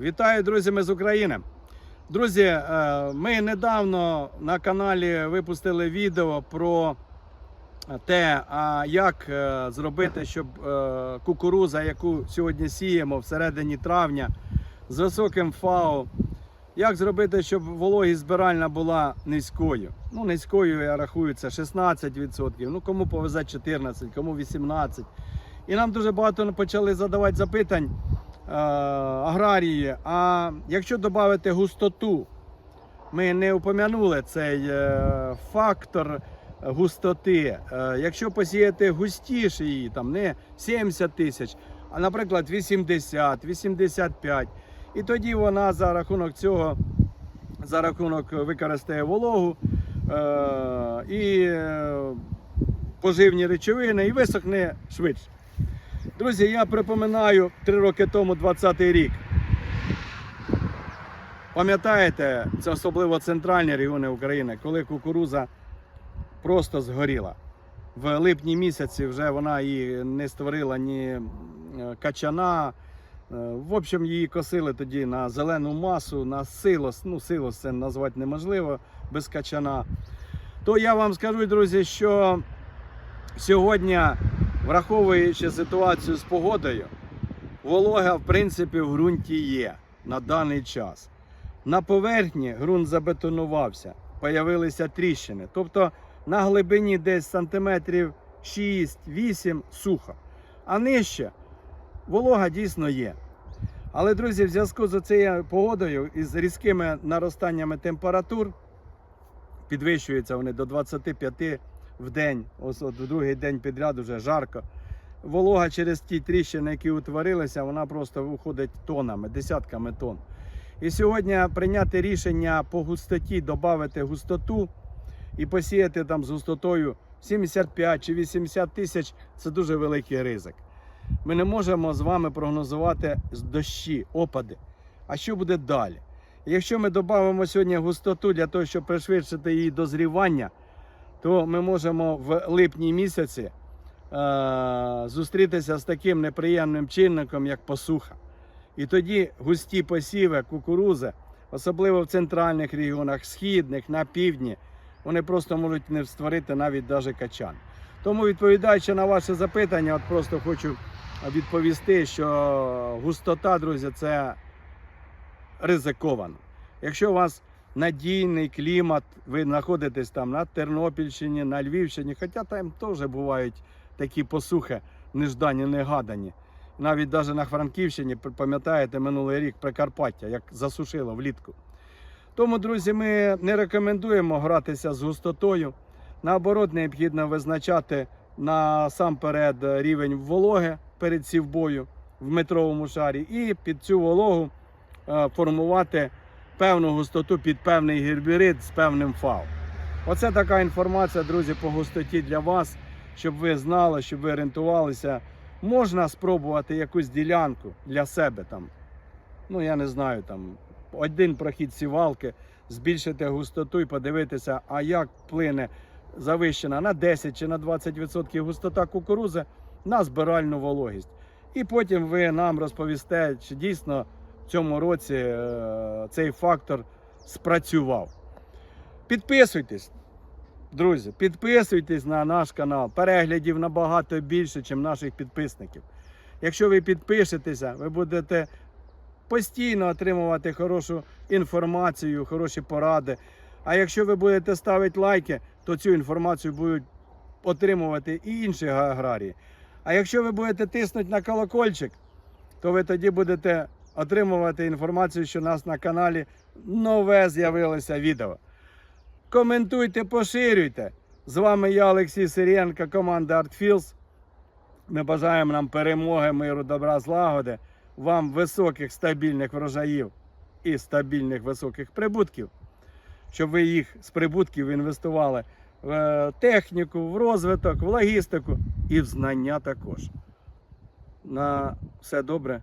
Вітаю, друзі, ми з України. Друзі, е, ми недавно на каналі випустили відео про те, як е, зробити, щоб е, кукуруза, яку сьогодні сіємо всередині травня з високим ФАО, як зробити, щоб вологість збиральна була низькою. Ну, низькою я рахую це 16%, ну кому повезе 14, кому 18%. І нам дуже багато почали задавати запитань аграрії. А якщо додати густоту, ми не упомянули цей е, фактор густоти. Е, якщо посіяти густіше її, там не 70 тисяч, а наприклад 80, 85. І тоді вона за рахунок цього, за рахунок використає вологу е, і е, поживні речовини і висохне швидше. Друзі, я припоминаю 3 роки тому 20-й рік. Пам'ятаєте, це особливо центральні регіони України, коли кукуруза просто згоріла. В липні місяці вже вона її не створила ні е, качана. Е, В общем, її косили тоді на зелену масу, на силос. Ну, силос це назвати неможливо без качана. То я вам скажу, друзі, що сьогодні, враховуючи ситуацію з погодою, волога, в принципі, в ґрунті є на даний час. На поверхні ґрунт забетонувався, появилися тріщини. Тобто на глибині десь сантиметрів 6-8 сухо. А нижче волога дійсно є. Але, друзі, в зв'язку з цією погодою і з різкими наростаннями температур, підвищуються вони до 25 в день, ось от другий день підряд вже жарко. Волога через ті тріщини, які утворилися, вона просто виходить тонами, десятками тонн. І сьогодні прийняти рішення по густоті, додати густоту і посіяти там з густотою 75 чи 80 тисяч це дуже великий ризик. Ми не можемо з вами прогнозувати дощі, опади. А що буде далі? Якщо ми додамо сьогодні густоту для того, щоб пришвидшити її дозрівання, то ми можемо в липні місяці е- зустрітися з таким неприємним чинником, як посуха. І тоді густі посіви кукурузи, особливо в центральних регіонах, східних, на півдні, вони просто можуть не створити навіть даже качан. Тому, відповідаючи на ваше запитання, от просто хочу відповісти, що густота, друзі, це ризиковано. Якщо у вас надійний клімат, ви знаходитесь там на Тернопільщині, на Львівщині, хоча там теж бувають такі посухи, неждані, негадані. Навіть навіть на Франківщині, пам'ятаєте, минулий рік Прикарпаття, як засушило влітку. Тому, друзі, ми не рекомендуємо гратися з густотою. Наоборот, необхідно визначати насамперед рівень вологи перед сівбою в метровому шарі і під цю вологу е, формувати певну густоту під певний гербірид з певним фау. Оце така інформація, друзі, по густоті для вас, щоб ви знали, щоб ви орієнтувалися. Можна спробувати якусь ділянку для себе там. Ну, я не знаю, там один прохід сівалки, збільшити густоту і подивитися, а як вплине завищена на 10 чи на 20% густота кукурузи на збиральну вологість. І потім ви нам розповісте, чи дійсно в цьому році е, цей фактор спрацював. Підписуйтесь, друзі, підписуйтесь на наш канал. Переглядів набагато більше, ніж наших підписників. Якщо ви підпишетеся, ви будете постійно отримувати хорошу інформацію, хороші поради. А якщо ви будете ставити лайки, то цю інформацію будуть отримувати і інші аграрії. А якщо ви будете тиснути на колокольчик, то ви тоді будете отримувати інформацію, що у нас на каналі нове з'явилося відео. Коментуйте, поширюйте. З вами я, Олексій Сирієнко, команда ArtFields. Ми бажаємо нам перемоги, миру, добра, злагоди, вам високих стабільних врожаїв і стабільних високих прибутків, щоб ви їх з прибутків інвестували в е, техніку, в розвиток, в логістику і в знання також. На все добре,